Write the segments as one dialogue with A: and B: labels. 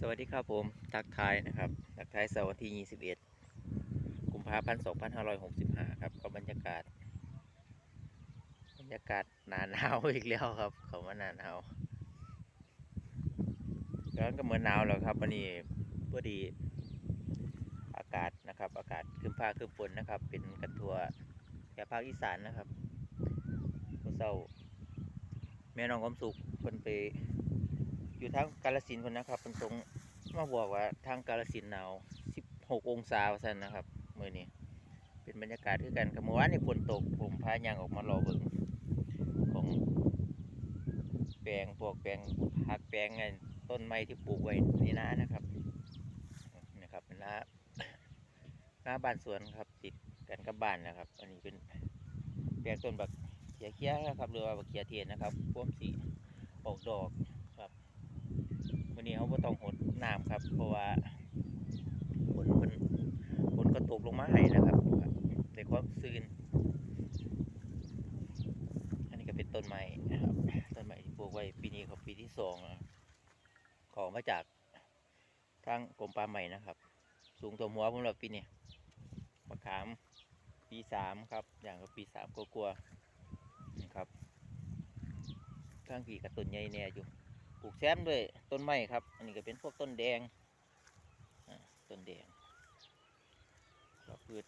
A: สวัสดีครับผมทักทายนะครับทักทายเสาร์วันที่ 21 กุมภาพันธ์ 2565 ครับก็บรรยากาศ บรรยากาศหนาหนาวอีกแล้วครับ เขาว่าหนาหนาวร้อนก็เหมือนหนาวแล้วครับวันนี้พอดีอากาศนะครับ อากาศครึ้มฟ้าครึ้มฝนนะครับ เป็นกันทัวแถบภาคอีสานนะครับเมื่อเช้าแม่น้องความสุขเพิ่นไป อยู่ทางกาลสินคนนะครับเป็นทรงมาบอกว่าทางกาลสินหนาว 16 องศาว่าซั่นนะครับมื้อนี้เป็นบรรยากาศคือกันครับเมื่อวานนี่ฝนตกผมพายางออกมารอเบิ่งของแปลงพวกแปลงผักแปลงไงต้นไม้ที่ปลูกไว้ในนานะครับนะครับเป็นนาหน้าบ้านสวนครับติดกันกับบ้านนะครับ อันนี้เป็นแปลงต้นบักเขียเขียนะครับหรือว่าบักเขียเทียนนะครับพวมสีออกดอก ต้องหดน้ำครับ เพราะว่าฝนมันฝนก็ตกลงมาให้นะครับในความซื่นอันนี้ก็เป็นต้นไม้นะครับ ต้นไม้ที่ปลูกไว้ปีนี้เขาปีที่สองขอมาจากทางกรมป่าไม้นะครับ สูงตัวหัวผมแล้วปีนี้มะขามปีสามครับ อย่างกับปีสามก็กลัวๆนี่ครับข้างปีกับต้นใหญ่แน่อยู่ ลูกแซมด้วยต้นไม้ครับ อันนี้ก็เป็นพวกต้นแดงต้นแดงครับพืช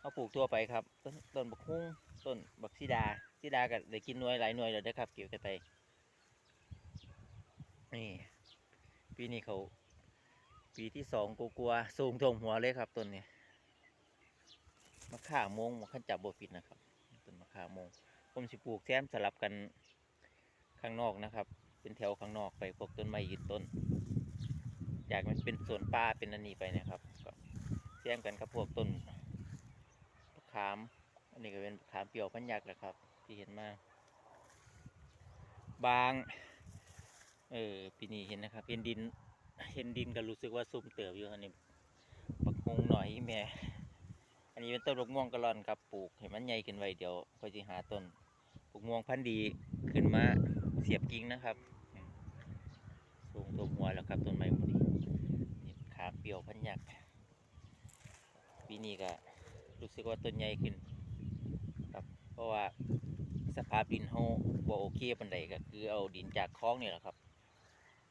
A: เอาปลูกทั่วไปครับ ต้นต้นบักฮุ้งต้นบักซีดาซีดาก็ได้กินหน่วยหลายหน่วยแล้วนะครับ เกี่ยวกันไปนี่ปีนี้เขา ปีที่สองกลัวๆสูงท่วมหัวเลยครับต้นนี้มะข่ามงมะขันจับโบปิดนะครับต้นมะข่ามงผมสิปลูกแซมสลับกันข้างนอกนะครับ เป็นแถวข้างนอกไปพวกต้นไม้ยืนต้น อยากมันเป็นสวนป่าเป็นอันนี้ไปนะครับก็แซมกันกับพวกต้นมะขาม อันนี้ก็เป็นขามเปียวพันยักษ์แหละครับ ที่เห็นมาบาง เออปีนี้เห็นนะครับ เห็นดิน เห็นดินก็รู้สึกว่าซุ่มเติบอยู่อันนี้ปักฮงหน่อยแม่ อันนี้เป็นต้นบกม่วงกะลอนครับปลูก เห็นมันใหญ่ขึ้นไว้เดี๋ยวค่อยสิหาต้นบกม่วงพันธุ์ดีขึ้นมา เสียบกิ่งนะครับสูงตัวหัวแล้วครับต้นไม้พวกนี้นี่ขาเปียวพันยักปีนี้ก็รู้สึกว่าต้นใหญ่ขึ้นครับเพราะว่าสภาพดินเขาบ่โอเคปานใดก็คือเอาดินจากคลองนี่แหละครับ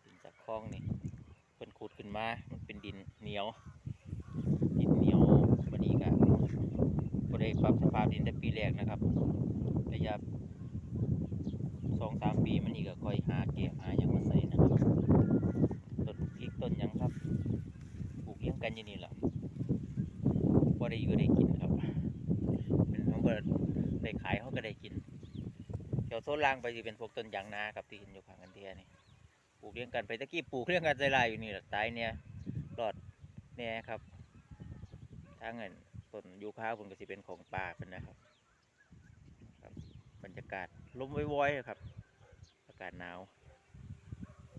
A: ดินจากคลองนี่เพิ่นขุดขึ้นมา มันเป็นดินเหนียว ดินเหนียววันนี้ก็บ่ได้ปรับสภาพดินแต่ปีแรกนะครับระยะ สองสามปีมันนี่ก็ค่อยหาเก็บหายังมาใส่นะครับต้นพริกต้นยังครับปลูกเลี้ยงกันอยู่นี่แหละบ่ได้อยู่ได้กินครับเป็นเขาก็ได้ขายเขาก็ได้กินแถวโซนล่างไปสิเป็นพวกต้นยางนาครับที่เห็นอยู่ข้างกันเทียนี่ปลูกเลี้ยงกันไปตะกี้ปลูกเลี้ยงกันใจลายอยู่นี่แหละตายเนี่ยรอดแน่ครับทางเงินต้นยูคาผมก็สิเป็นของป่าเป็นนะครับบรรยากาศลมวอยๆครับากาศหนาว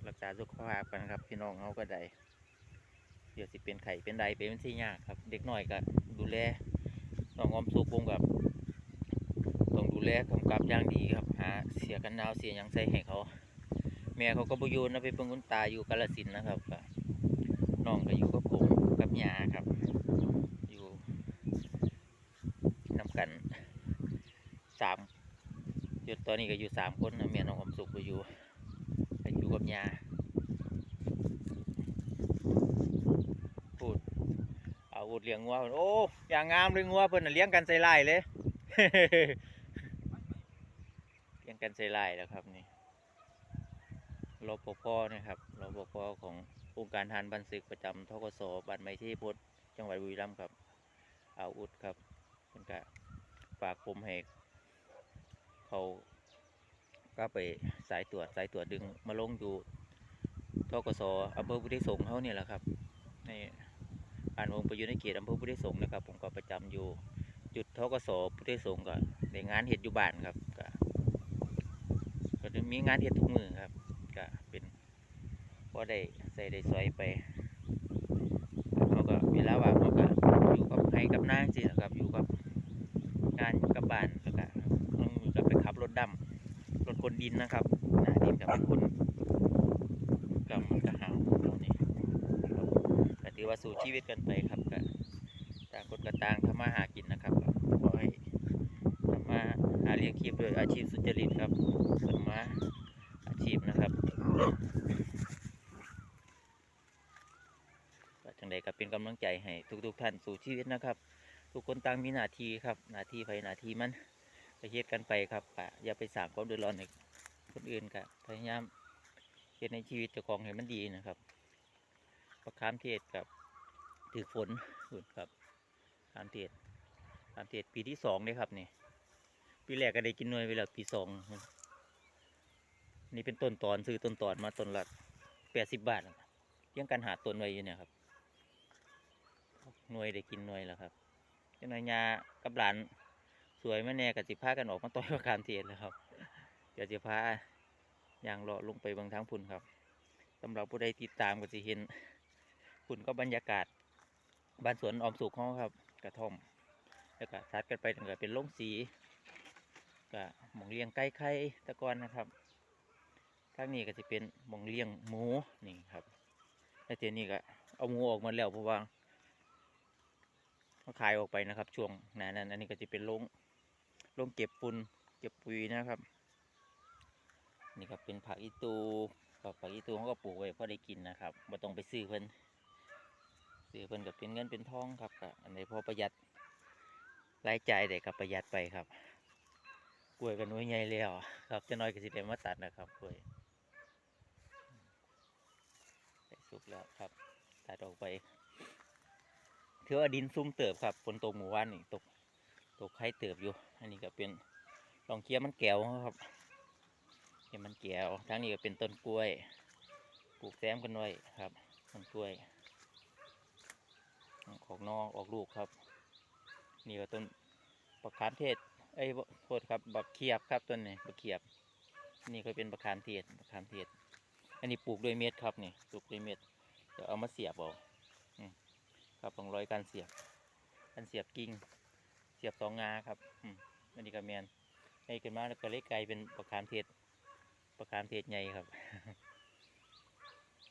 A: รักษาสุขภาพกันครับ พี่น้องเขาก็ได้เดี๋ยวสิเป็นไข่เป็นใดเป็นที่ยากครับ เด็กน้อยก็ดูแลน้องออมสุกวงกับต้องดูแลกำกับอย่างดีครับหาเสียกันหนาวเสียยังใส่ให้เขา แม่เขาก็บอยู่นะไปเพิ่งคุณตาอยู่กาลสินนะครับน้องก็อยู่กับผมกับยาครับ อยู่นำกันสาม อยู่ตอนนี้ก็อยู่สามคนนะแม่น้องอมสุขก็อยู่อยู่กับยาพูดเอาอุดเลี้ยงงัวโอ้อย่างงามเลยงัวเพิ่นน่ะเลี้ยงกันใส่ไล่เลยเลี้ยงกันใส่ไล่แล้วครับนี่รปภนะครับรปภขององค์การทหานบันศึกประจำทกศบ้านไม้ที่พุทธจังหวัดบุรีรัมย์ครับอาวุธครับเป็นกะฝากผมให้ เขาก็ไปสายตรวจสายตรวจดึงมาลงอยู่ทกศอำเภอพุทธิสงฆ์เขาเนี่ยแหละครับในอ่านวงประยุทธ์ในเขตอำเภอพุทธิสงฆ์นะครับ ผมก็ประจำอยู่จุดทกศพุทธิสงฆ์ก็ในงานเห็ดอยู่บ้านครับก็ก็จะมีงานเห็ดทุกมือครับก็เป็นพอได้ใส่ได้สวยไปเขาก็เวลาว่างเขาก็อยู่กับให้กับนางสิครับอยู่กับงานอยู่กับบ้านแล้วก็ ไปขับรถดำรถคนดินนะครับหนาดินกับเป็นคนกับมันก็หาวตรงนี้ว่าสู่ชีวิตกันไปครับก็ต่างคนก็ต่างทำมาหากินนะครับขอให้ทำมาหาเลี้ยงชีพด้วยอาชีพสุจริตครับสมมาอาชีพนะครับจังใดก็เป็นกำลังใจให้ทุกๆท่านสู่ชีวิตนะครับ ทุกคนต่างมีหน้าที่ครับหน้าที่ไปหน้าที่มัน ไปเฮ็ดกันไปครับก็อย่าไปสร้างความเดือดร้อนให้คนอื่นก็พยายามเฮ็ดในชีวิตเจ้าของให้มันดีนะครับประคามเทศกับถือฝนฝุ่นครับขามเทศขามเทศปีที่สองเลยครับนี่ปีแรกก็ได้กินหน่วยไปแล้วปีสองนี่เป็นต้นตอนซื้อต้นตอนมาต้นละแปดสิบบาทนะครับยังกันหาต้นไว้อยู่เนี่ยครับหน่วยได้กินหน่วยแล้วครับเจ้านายยากับหลาน สวยมาแน่กับสิพากันออกมาต่อยประการเทียนแล้วครับเดี๋ยวจะพายางเลาะลงไปบางทางพุ่นครับสำหรับผู้ใดติดตามก็จะเห็นพุ่นก็บรรยากาศบ้านสวนออมสุขเขาครับ กระท่อม แล้วก็ทัดกันไปตั้งแต่เป็นล่งสีก็หมองเลี้ยงไก่ไข่ตะกอนนะครับทางนี้ก็จะเป็นหมองเลี้ยงหมูนี่ครับแล้วเทียนี้ก็เอาหมูออกมาแล้วเพราะว่าขาขายออกไปนะครับ ช่วงหนนั้นอันนี้ก็จะเป็นโรง โรงเก็บฝุ่นเก็บปุ๋ยนะครับ นี่ก็เป็นผักอีตูกับผักอีตูเขาก็ปลูกไว้พอได้กินนะครับบ่ต้องไปซื้อเพิ่นซื้อเพิ่นก็เป็นเงินเป็นทองครับก็อันนี้พอประหยัดรายจ่ายได้กับประหยัดไปครับ กล้วยกันน้อยใหญ่แล้วครับจะน้อยก็สิได้มาตัดนะครับกล้วยได้สุกแล้วครับตัดออกไปเถือว่าดินซุ่มเติบครับฝนตกหมู่บ้านนี่ตก ตกไข่เติบอยู่ อันนี้ก็เป็นลองเคี้ยวมันแก้วครับเคี้ยวมันแก้วทั้งนี้ก็เป็นต้นกล้วย ปลูกแซมกันไว้ครับ ต้นกล้วย ออกนอกออกลูกครับ นี่ก็ต้นบักขามเทศ เอ้ยโทษครับ บักเขียบครับต้นนี้บักเขียบ นี่ก็เป็นบักขามเทศบักขามเทศ อันนี้ปลูกด้วยเม็ดครับนี่ ปลูกด้วยเม็ดเดี๋ยวเอามาเสียบเอาครับสองร้อยการเสียบการเสียบกิ่ง สียบสองงาครับอืมอันนี้ก็แมนใหญ่ขึ้นมาแล้วก็เล็กไกลเป็นประคามเทศประคามเทศใหญ่ครับ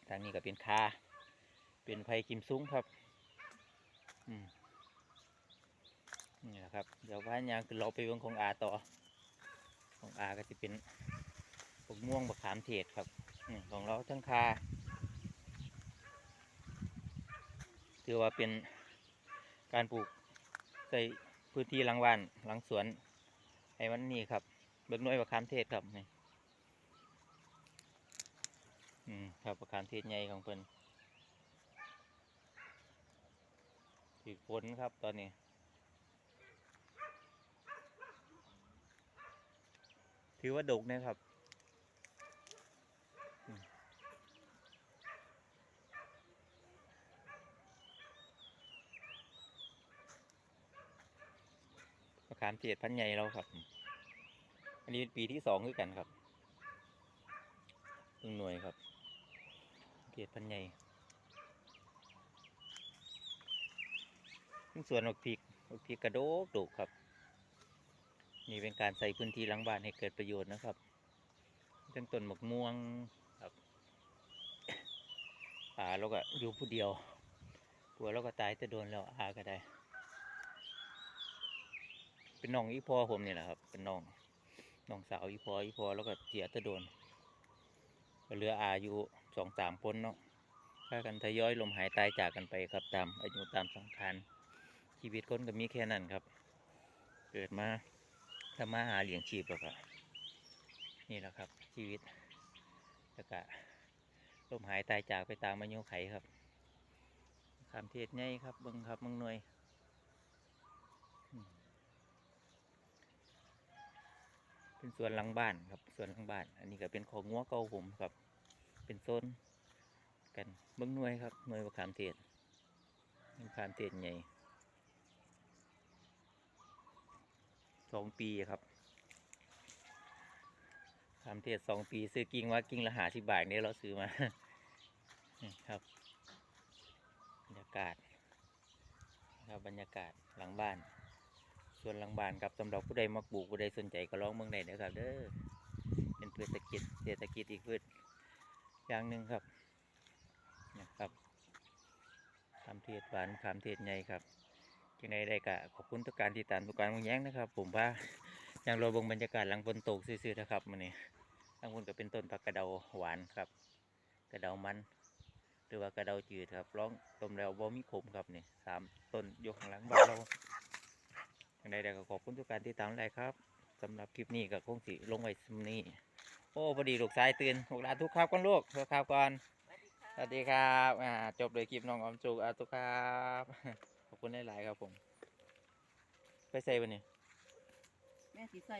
A: ทางนี้ก็เป็นคา เป็นไผ่กิมซุ้งครับ อืมนี่แหละครับ เดี๋ยวพานยางคือเราไปเบิ่งของอาต่อ ของอาก็จะเป็นพวกม่วงบักขามเทศครับอของเราทั้งคาถือว่าเป็นการปลูกใส่ พื้นที่หลังบ้านหลังสวน ไอ้วันนี้ครับ เบิกน้อยประคามเทศครับนี่อืมครับประคามเทศใหญ่ของเพิ่นถือฝนครับตอนนี้ถือว่าดกนะครับ ขามเทศพันธุ์ใหญ่เราครับ อันนี้เป็นปีที่สองคือกันครับหนึ่งหน่วยครับเทศพันธุ์ใหญ่ทั้งส่วนออกพริกออกพริกกระโดกโดกครับ นี่เป็นการใส่พื้นที่หลังบ้านให้เกิดประโยชน์นะครับทั้งต้นหมกม่วงครับป่าเราก็อยู่ผู้เดียวกลัวเราก็ตายจะโดนแล้วอาก็ได้ เป็นน้องอีพอผมนี่แหละครับ เป็นน้องน้องสาวอีพออีพอแล้วก็เสียตะโดนเหลืออายุสองสามคนเนาะพากันทยอยลมหายตายจากกันไปครับตามอายุตามสังขารชีวิตคนก็มีแค่นั้นครับ เกิดมาทำมาหาเลี้ยงชีพแล้วก็นี่แหละครับ ชีวิตแล้วก็ลมหายตายจากไปตามอายุไขครับคำเทศไงครับเบิ้งครับเมึงหน่วย เป็นสวนหลังบ้านครับสวนหลังบ้าน อันนี้ก็เป็นของงัวเก่าผมครับ เป็นโซนกันเบิ้งหน่วยครับหน่วยประคามเทศประคามเทศใหญ่สองปีครับประคามเทศสองปี ซื้อกิ่งว่ากิ่งละหาสิบบาทเนี่ยเราซื้อมาครับบรรยากาศครับบรรยากาศหลังบ้าน ส่วนหลังบ้านครับสำหรับผู้ใดมาปลูกผู้ใดสนใจก็ลองเมืองใดนะครับเด้อเป็นพืชเศรษฐกิจเศรษฐกิจอีกพืชอย่างหนึ่งครับนะครับทามเทศหวานขามเทศใหญ่ครับจังใดได้กะขอบคุณทุกการติดตามทุกการมองแย้งนะครับ ผมว่ายังรอเบิ่งบรรยากาศหลังฝนตกซื่อๆนะครับมื้อนี้ทางบนก็เป็นต้นผักกระเดาหวานครับ กระเดามันหรือว่ากระเดาจืดครับร้องต้มแล้วบ่มีขมครับนี่สามต้นยกข้างหลังบ้านเรา อย่างใดเดก็ขอบคุณทุกการติดตามหลายครับสำหรับคลิปนี้ก็คงสิลงไว้สมนี้โอ้พอดีลูกชายตื่นหกลาทุกครับก่อนลูกทุกครับก่อนสวัสดีครับอ่าจบเลยคลิปน้องออมจุกอาทุกครับขอบคุณหลายๆครับผม ไปใส่วันนี้
B: แม่สีใส่